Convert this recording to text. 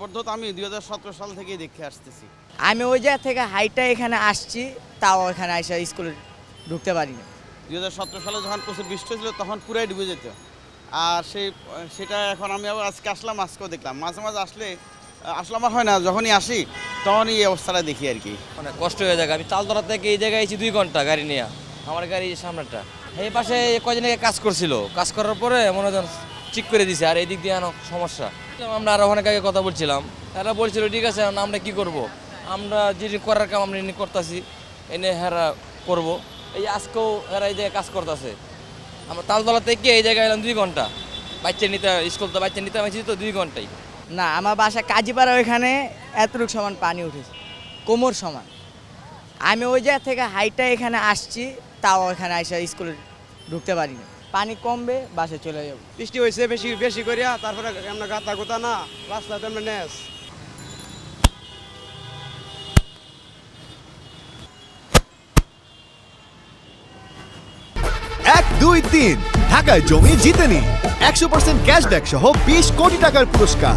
আবদ্ধ তো আমি দু হাজার সতেরো সাল থেকেই দেখে আসতেছি। আমি ওই জায়গা থেকে হাইটা এখানে আসছি তাও এখানে এসে স্কুলে ঢুকতে পারিনি। দু হাজার সতেরো সালে যখন প্রচুর বৃষ্টি হয়েছিল তখন পুরাই ডুবে যেত। আর সেই সেটা এখন আমি আবার আজকে আসলাম আজকেও দেখলাম। মাঝে মাঝে আসলে আসলে আমার হয় না যখনই আসি তখনই এই অবস্থাটা দেখি আর কি। মানে কষ্ট হয়ে যায় আমি তালতলা থেকে এই জায়গায় এসেছি দুই ঘণ্টা গাড়ি নিয়ে। আমার গাড়ি এই সামনেটা। এই পাশে আগে কাজ করছিল। কাজ করার পরে মনে হয় ঠিক করে দিছে আর এই দিক দিয়ে অনেক সমস্যা। আমরা আরও অনেক আগে কথা বলছিলাম। তারা বলছিল, ঠিক আছে, আমরা কি করব? আমরা যিনি করার কাম আমরা করতেছি, এনে হেরা করব। এই আজকেও হেরা এই জায়গায় কাজ করতেছে। আমরা তালতলা থেকে এই জায়গায় এলাম দুই ঘণ্টা। বাচ্চা নিতে, স্কুল তো বাচ্চা নিতে আমি তো দুই ঘন্টাই। না, আমার বাসা কাজীপাড়া ওইখানে এতটুকু সমান পানি উঠেছে, কোমর সমান। আমি ওই জায়গা থেকে হাইটা এখানে আসছি, তাও এখানে এসে স্কুলে ঢুকতে পারিনি। পানি কমবে বাসে চলে যাব। বৃষ্টি হয়েছে বেশি বেশি করিয়া তারপরে আমরা গাতা গোতা না রাস্তাতে আমরা নেস। এক দুই তিন ঢাকায় জমি জিতেনি একশো পার্সেন্ট ক্যাশব্যাক সহ বিশ কোটি টাকার পুরস্কার।